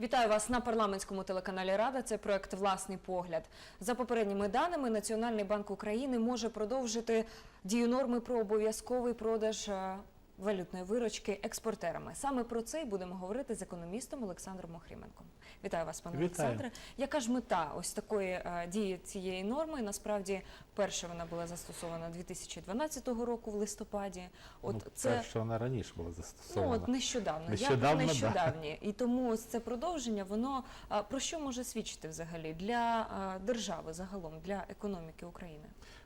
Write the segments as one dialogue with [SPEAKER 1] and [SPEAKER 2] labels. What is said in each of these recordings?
[SPEAKER 1] Вітаю вас на парламентському телеканалі Рада. Це проект Власний погляд. За попередніми даними, Національний банк України може продовжити дію норми про обов'язковий продаж е, валютної виручки експортерами. Саме про це й будемо говорити з економістом Олександром Охріменком. Вітаю вас, пане
[SPEAKER 2] Вітаю.
[SPEAKER 1] Олександре. Яка ж мета ось такої е, дії цієї норми? Насправді, перша вона була застосована 2012 року в листопаді. От
[SPEAKER 2] ну,
[SPEAKER 1] це
[SPEAKER 2] перше, вона раніше була
[SPEAKER 1] Ну,
[SPEAKER 2] застосована.
[SPEAKER 1] от нещодавно.
[SPEAKER 2] Нещодавно,
[SPEAKER 1] Я
[SPEAKER 2] да.
[SPEAKER 1] нещодавні. І тому ось це продовження, воно про що може свідчити взагалі для держави загалом, для економіки України?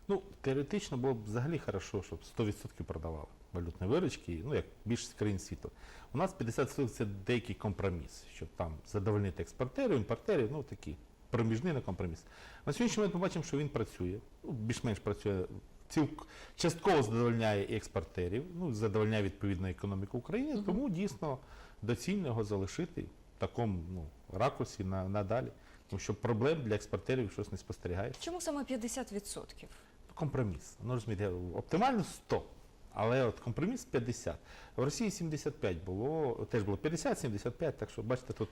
[SPEAKER 2] Ну, теоретично було б взагалі хорошо, щоб 100% продавали валютні виручки, ну, як більшість країн світу. У нас 50% це деякий компроміс, щоб там задовольнити експортерів, імпортерів, ну такий проміжний на компроміс. На сьогоднішній момент ми бачимо, що він працює, ну, більш-менш працює. Ціл... Частково задовольняє і експортерів, ну, задовольняє відповідно економіку України, тому дійсно доцільно його залишити в такому ну, ракурсі на, надалі. Тому що проблем для експортерів щось не спостерігається.
[SPEAKER 1] Чому саме 50%?
[SPEAKER 2] Компроміс. Ну, розумієте, оптимально 100, але от компроміс 50. В Росії 75 було, теж було 50-75, так що бачите, тут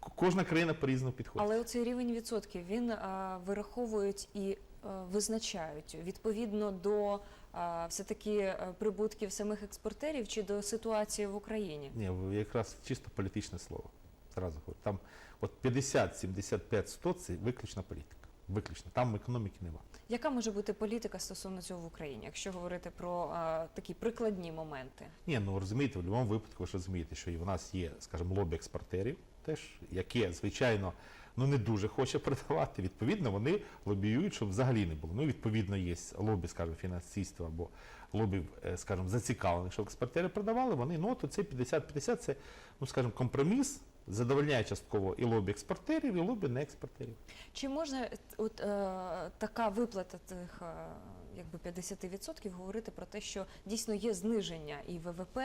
[SPEAKER 2] кожна країна по-різному підходить.
[SPEAKER 1] Але оцей рівень відсотків він а, вираховують і а, визначають відповідно до а, все-таки прибутків самих експортерів чи до ситуації в Україні.
[SPEAKER 2] Ні, якраз чисто політичне слово. Зразу говорю. Там от 50, 75, 100 це виключна політика. Виключно. Там економіки нема.
[SPEAKER 1] Яка може бути політика стосовно цього в Україні, якщо говорити про а, такі прикладні моменти?
[SPEAKER 2] Ні, ну розумієте, в будь-якому випадку ви ж розумієте, що і в нас є, скажімо, лобі експортерів, теж, яке, звичайно, ну не дуже хоче продавати. Відповідно, вони лобіюють, щоб взагалі не було. Ну, відповідно, є лобі, скажімо, фінансистів або лобі, е, скажімо, зацікавлених, щоб експортери продавали, вони, ну, от це 50-50, це, ну, скажімо, компроміс, задовольняє частково і лобі експортерів, і лобі не експортерів.
[SPEAKER 1] Чи можна от е, така виплата тих е, якби 50% говорити про те, що дійсно є зниження і ВВП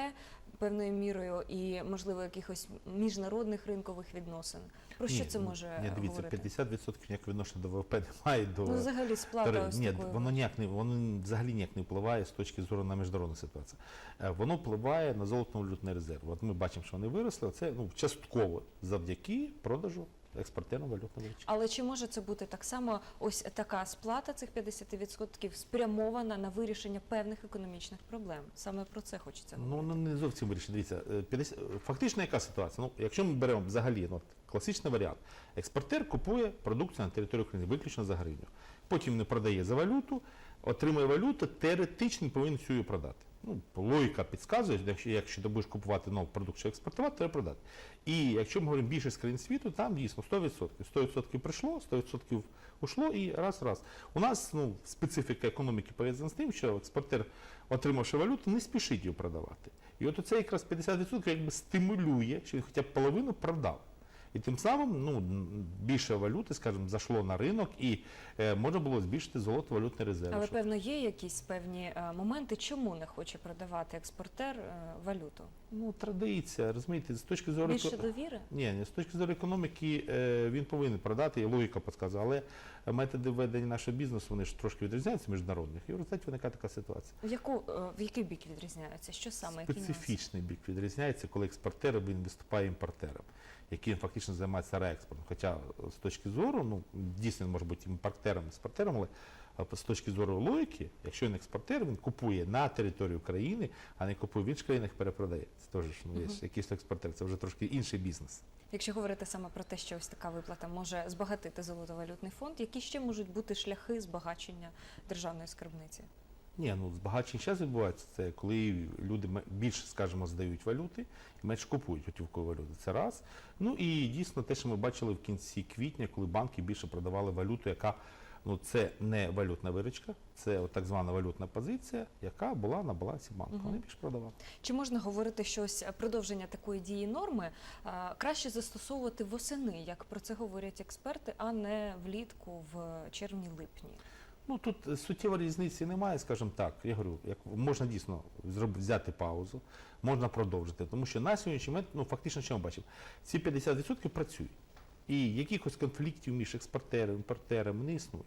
[SPEAKER 1] певною мірою, і можливо якихось міжнародних ринкових відносин? Про що
[SPEAKER 2] Ні,
[SPEAKER 1] це може
[SPEAKER 2] Ні, дивіться,
[SPEAKER 1] говорити?
[SPEAKER 2] 50% ніяк відношення до ВВП немає. До,
[SPEAKER 1] Ну, взагалі сплата ось
[SPEAKER 2] Ні,
[SPEAKER 1] такої.
[SPEAKER 2] воно ніяк не воно взагалі ніяк не впливає з точки зору на міжнародну ситуацію. Е, Воно впливає на золотовалютний резерв. От ми бачимо, що вони виросли. Це ну частково завдяки продажу експортерам валютної виручки.
[SPEAKER 1] Але чи може це бути так само ось така сплата цих 50% спрямована на вирішення певних економічних проблем? Саме про це хочеться
[SPEAKER 2] Ну
[SPEAKER 1] говорити.
[SPEAKER 2] ну, не зовсім вирішено. Дивіться, е, 50 е, фактично яка ситуація? Ну, якщо ми беремо взагалі ну, класичний варіант, експортер купує продукцію на території України виключно за гривню. Потім не продає за валюту, отримує валюту, теоретично повинен цю її продати. Ну, логіка підказує, якщо, якщо ти будеш купувати нову продукцію експортувати, треба продати. І якщо ми говоримо більшість країн світу, там дійсно 100%. 100% прийшло, 100% ушло і раз-раз. У нас ну, специфіка економіки пов'язана з тим, що експортер, отримавши валюту, не спішить її продавати. І от оце якраз 50% якби стимулює, що він хоча б половину продав. І тим самим ну, більше валюти, скажімо, зайшло на ринок і е, можна було збільшити золото-валютний резерв.
[SPEAKER 1] Але
[SPEAKER 2] щоб-
[SPEAKER 1] певно є якісь певні е, моменти, чому не хоче продавати експортер е, валюту?
[SPEAKER 2] Ну, традиція, розумієте, з точки зору
[SPEAKER 1] Більше довіри?
[SPEAKER 2] Ні, ні, з точки зору економіки е, він повинен продати, і логіка підказує, але методи ведення нашого бізнесу вони ж трошки відрізняються міжнародних, і в результаті виникає така ситуація.
[SPEAKER 1] В яку е, в який бік відрізняються? Що саме?
[SPEAKER 2] Специфічний бік відрізняється, коли експортер він виступає імпортером, який фактично займається реекспортом. Хоча з точки зору, ну дійсно може бути імпортером, експортером, але е, з точки зору логіки, якщо він експортер, він купує на територію країни, а не купує в інших країнах, перепродає. Це теж ж, ну, є
[SPEAKER 1] Мгм.
[SPEAKER 2] якийсь експортер, це вже трошки інший бізнес.
[SPEAKER 1] Якщо говорити саме про те, що ось така виплата може збагатити золотовалютний фонд, які ще можуть бути шляхи збагачення державної скарбниці?
[SPEAKER 2] Ні, ну збагачення зараз відбувається. Це коли люди більше, скажімо, здають валюти і менше купують готівкову валюту. Це раз. Ну і дійсно те, що ми бачили в кінці квітня, коли банки більше продавали валюту, яка ну це не валютна виручка, це от так звана валютна позиція, яка була на балансі банку.
[SPEAKER 1] Мгм.
[SPEAKER 2] Вони більше продавали.
[SPEAKER 1] Чи можна говорити, що ось продовження такої дії норми е, краще застосовувати восени, як про це говорять експерти, а не влітку в червні-липні?
[SPEAKER 2] Ну тут суттєвої різниці немає, скажімо так. Я говорю, як можна дійсно взяти паузу, можна продовжити, тому що на сьогоднішній момент, ну фактично, що ми бачимо, ці 50% працюють. І якихось конфліктів між експортером, імпортером не існує.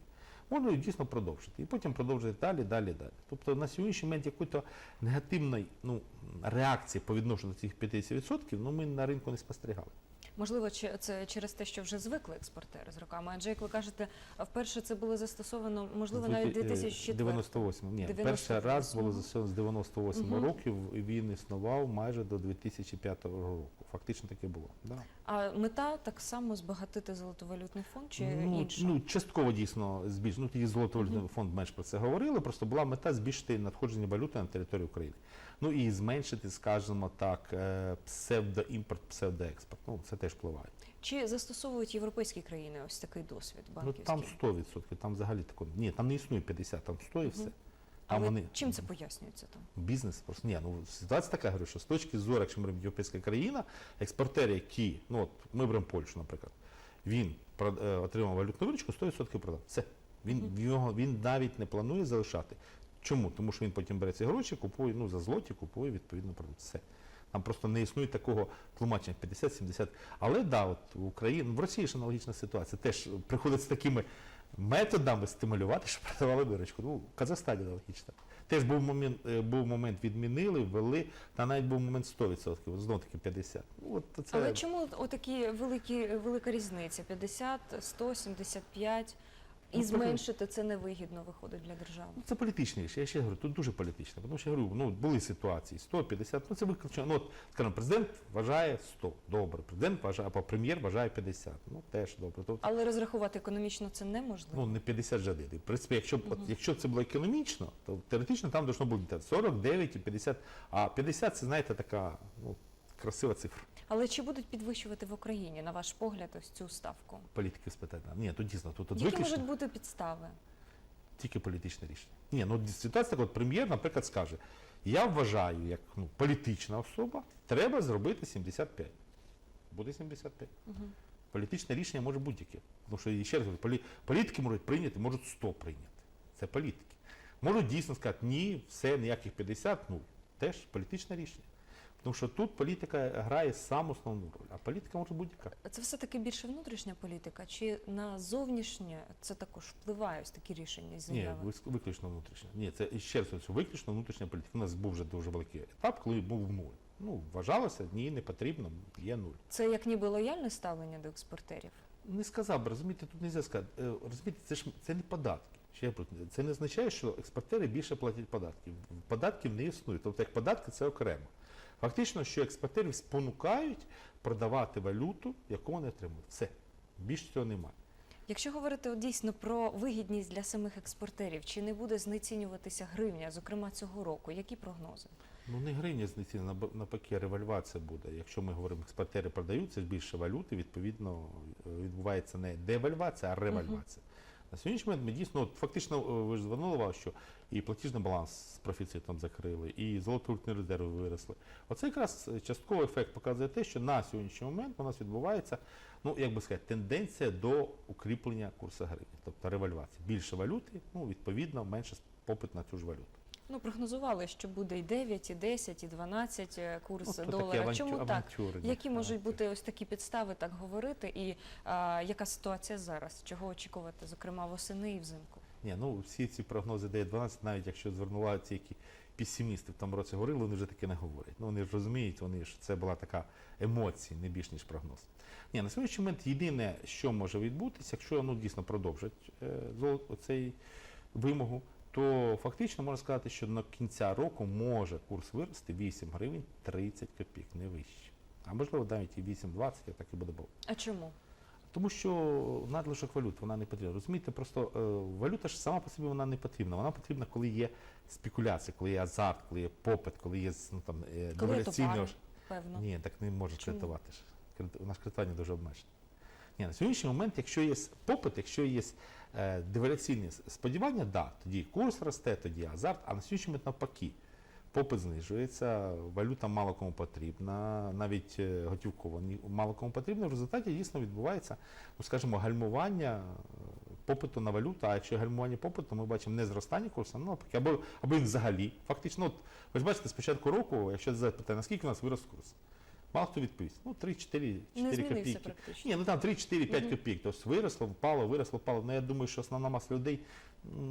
[SPEAKER 2] Можна дійсно продовжити. І потім продовжити далі, далі, далі. Тобто на сьогоднішній момент якоїсь негативної ну, реакції по відношенню до цих 50% ну, ми на ринку не спостерігали.
[SPEAKER 1] Можливо, це через те, що вже звикли експортери з роками. Адже, як ви кажете, вперше це було застосовано, можливо, навіть
[SPEAKER 2] Звики- е,
[SPEAKER 1] 2004
[SPEAKER 2] 98. Ні, перший раз було застосовано з 98
[SPEAKER 1] угу.
[SPEAKER 2] років, і він існував майже до 2005 року. Фактично таке було. Да.
[SPEAKER 1] А мета так само збагатити золотовалютний фонд чи
[SPEAKER 2] ну,
[SPEAKER 1] інша?
[SPEAKER 2] ну, частково дійсно збільшити. Ну, тоді золотовалютний
[SPEAKER 1] Мгм.
[SPEAKER 2] фонд менш про це говорили, просто була мета збільшити надходження валюти на територію України. Ну і зменшити, скажімо так, е, псевдоімпорт, псевдоекспорт. Ну, це теж впливає.
[SPEAKER 1] Чи застосовують європейські країни ось такий досвід
[SPEAKER 2] Ну там 100%, там взагалі такого. Ні, там не існує 50, там 100 і все.
[SPEAKER 1] Але
[SPEAKER 2] вони
[SPEAKER 1] чим це пояснюється там?
[SPEAKER 2] бізнес просто ні, ну ситуація така говорю, що з точки зору, якщо ми беремо європейська країна, експортери, які, ну от ми беремо Польщу, наприклад, він е, отримав валютну виручку, 100% продав. Все. Він,
[SPEAKER 1] Мгм.
[SPEAKER 2] в його, він навіть не планує залишати. Чому? Тому що він потім бере ці гроші, купує, ну за злоті, купує відповідно продукт. Все. Там просто не існує такого тлумачення 50-70. Але да, от в Україні, в Росії ж аналогічна ситуація. Теж приходить з такими методами стимулювати, щоб продавали виручку. Ну, в Казахстані аналогічно. Теж був момент, е, був момент відмінили, ввели, та навіть був момент 100%, знову таки 50. Ну, от це,
[SPEAKER 1] Але чому отакі великі велика різниця? 50, 100, 75? І зменшити це невигідно виходить для держави.
[SPEAKER 2] Ну, це політичне рішення. Я ще говорю, тут дуже політичне. Тому що я говорю, ну були ситуації 150, ну це виключно. Ну, от, скажімо, президент вважає 100, добре. Президент вважає, або прем'єр вважає 50. Ну теж добре. Тобто,
[SPEAKER 1] Але розрахувати економічно це неможливо.
[SPEAKER 2] ну не 50 же. В принципі, якщо б от, якщо б це було економічно, то теоретично там должно бути 49 і 50. А 50 це знаєте така ну, красива цифра.
[SPEAKER 1] Але чи будуть підвищувати в Україні, на ваш погляд, ось цю ставку?
[SPEAKER 2] Політики спитати. Ні, тут дійсно тут,
[SPEAKER 1] Які
[SPEAKER 2] виключно
[SPEAKER 1] можуть бути підстави?
[SPEAKER 2] тільки політичне рішення. Ні, ну ситуація от прем'єр, наприклад, скаже: я вважаю, як ну, політична особа, треба зробити 75. Буде 75.
[SPEAKER 1] Угу.
[SPEAKER 2] Політичне рішення може будь-яке. Тому що ще раз говорю, полі- політики можуть прийняти, можуть 100 прийняти. Це політики. Можуть дійсно сказати, ні, все, ніяких 50, ну теж політичне рішення. Тому що тут політика грає сам основну роль, а політика може будь-яка.
[SPEAKER 1] Це все-таки більше внутрішня політика, чи на зовнішнє це також впливає ось такі рішення і
[SPEAKER 2] Ні, виключно внутрішня. Ні, це ще раз виключно внутрішня політика. У нас був вже дуже великий етап, коли був нуль. Ну, вважалося, ні, не потрібно, є нуль.
[SPEAKER 1] Це як ніби лояльне ставлення до експортерів?
[SPEAKER 2] Не сказав би, розумієте, тут не можна сказати. Е, Розумієте, це ж це не податки. Ще це не означає, що експортери більше платять податків. Податків не існує. Тобто як податки це окремо. Фактично, що експортерів спонукають продавати валюту, яку вони отримують. Все. Більше цього немає.
[SPEAKER 1] Якщо говорити от дійсно про вигідність для самих експортерів, чи не буде знецінюватися гривня, зокрема цього року? Які прогнози?
[SPEAKER 2] Ну не гривня знецінена, навпаки, ревальвація буде. Якщо ми говоримо, експортери продають, це ж більше валюти, відповідно, відбувається не девальвація, а ревальвація. На сьогоднішній момент ми дійсно, от, фактично, е, ви ж звернули увагу, що і платіжний баланс з профіцитом закрили, і золотовалютні резерви виросли. Оце якраз е, частковий ефект показує те, що на сьогоднішній момент у нас відбувається, ну як би сказати, тенденція до укріплення курсу гривні, тобто ревальвація. Більше валюти, ну відповідно, менше попит на цю ж валюту.
[SPEAKER 1] Ну, прогнозували, що буде і 9, і 10, і 12 е, курс
[SPEAKER 2] Ну, такі
[SPEAKER 1] долара.
[SPEAKER 2] авантю-
[SPEAKER 1] Чому так? Які можуть бути ось такі підстави так говорити? І а, яка ситуація зараз? Чого очікувати, зокрема восени і взимку?
[SPEAKER 2] Ні, ну всі ці прогнози дає 12, навіть якщо звернула ці які песимісти в тому році говорили, вони вже таке не говорять. Ну вони ж розуміють, вони ж це була така емоція, не більш ніж прогноз. Ні, на сьогоднішній момент єдине, що може відбутися, якщо ну дійсно продовжать е, золо- оцей вимогу, то фактично можна сказати, що на кінця року може курс вирости 8 гривень 30 копійок, не вище. А можливо навіть і 8,20, а так і буде було.
[SPEAKER 1] А чому?
[SPEAKER 2] Тому що надлишок валют вона не потрібна. Розумієте, просто е, валюта ж сама по собі вона не потрібна. Вона потрібна, коли є спекуляція, коли є азарт, коли є попит, коли є ну, там, е,
[SPEAKER 1] Коли є товари, певно.
[SPEAKER 2] Ні, так не може кредитувати. ж. Кредит- У нас кредитування дуже обмежене. Ні, на сьогоднішній момент, якщо є попит, якщо є е, девальваційні сподівання, да, тоді курс росте, тоді азарт, а на сьогоднішній момент навпаки. Попит знижується, валюта мало кому потрібна, навіть е, готівкова мало кому потрібна. В результаті дійсно відбувається, ну скажімо, гальмування е, попиту на валюту. А якщо гальмування попиту, ми бачимо не зростання курсу, ну або, або він взагалі. Фактично, от, ви ж бачите, з початку року, якщо запитати, наскільки у нас вирос курс, мало хто відповість. Ну, 3, 4, 4 копійки.
[SPEAKER 1] практично.
[SPEAKER 2] Ні, ну там 3, 4, 5
[SPEAKER 1] Мгм.
[SPEAKER 2] копійок. Тобто виросло, впало, виросло, впало. Ну я думаю, що основна маса людей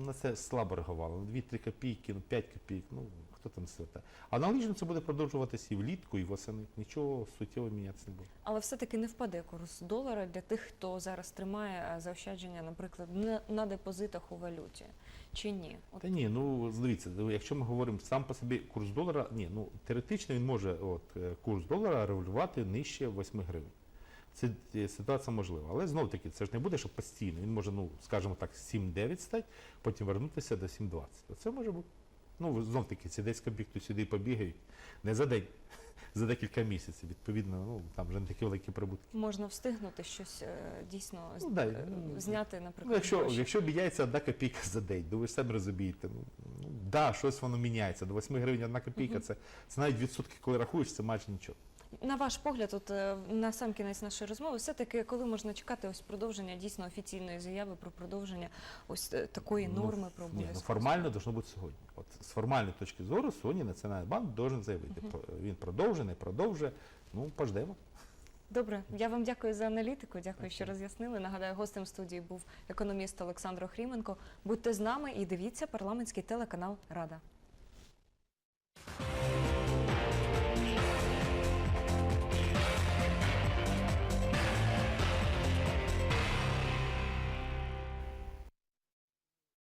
[SPEAKER 2] на це слабо реагувала. Ну, 2-3 копійки, ну 5 копійок, ну хто там свята. Аналогічно це буде продовжуватися і влітку, і восени. Нічого суттєво мінятися не буде.
[SPEAKER 1] Але все-таки не впаде курс долара для тих, хто зараз тримає е, заощадження, наприклад, на, депозитах у валюті. Чи ні? От
[SPEAKER 2] Та ні, ну дивіться, ну, якщо ми говоримо сам по собі курс долара, ні, ну теоретично він може от, е, курс долара регулювати нижче 8 гривень. Це е, ситуація можлива. Але знов таки, це ж не буде, що постійно. Він може, ну, скажімо так, 7-9 стати, потім вернутися до 7-20. Це може бути. Ну, знов таки, ці десь кабік то сюди побігають. Не за день, за декілька місяців. Відповідно, ну там вже не такі великі прибутки.
[SPEAKER 1] можна встигнути щось е, дійсно
[SPEAKER 2] Ну, да,
[SPEAKER 1] е,
[SPEAKER 2] ну,
[SPEAKER 1] зняти, наприклад.
[SPEAKER 2] Ну, якщо,
[SPEAKER 1] гроші.
[SPEAKER 2] якщо міняється одна копійка за день, ну ви ж самі розумієте. Ну, ну да, щось воно міняється. До 8 гривень одна копійка, це, це навіть відсотки, коли рахуєш, це майже нічого.
[SPEAKER 1] На ваш погляд, от е, на сам кінець нашої розмови, все-таки коли можна чекати ось продовження дійсно офіційної заяви про продовження ось е, такої норми про
[SPEAKER 2] ні, ну, формально должно бути сьогодні. От з формальної точки зору, сьогодні Національний банк должен заявити. Про- Він продовжує, не продовжує. Ну, пождемо.
[SPEAKER 1] Добре, я вам дякую за аналітику. Дякую, що роз'яснили. Нагадаю, гостем студії був економіст Олександр Охріменко. Будьте з нами і дивіться парламентський телеканал Рада.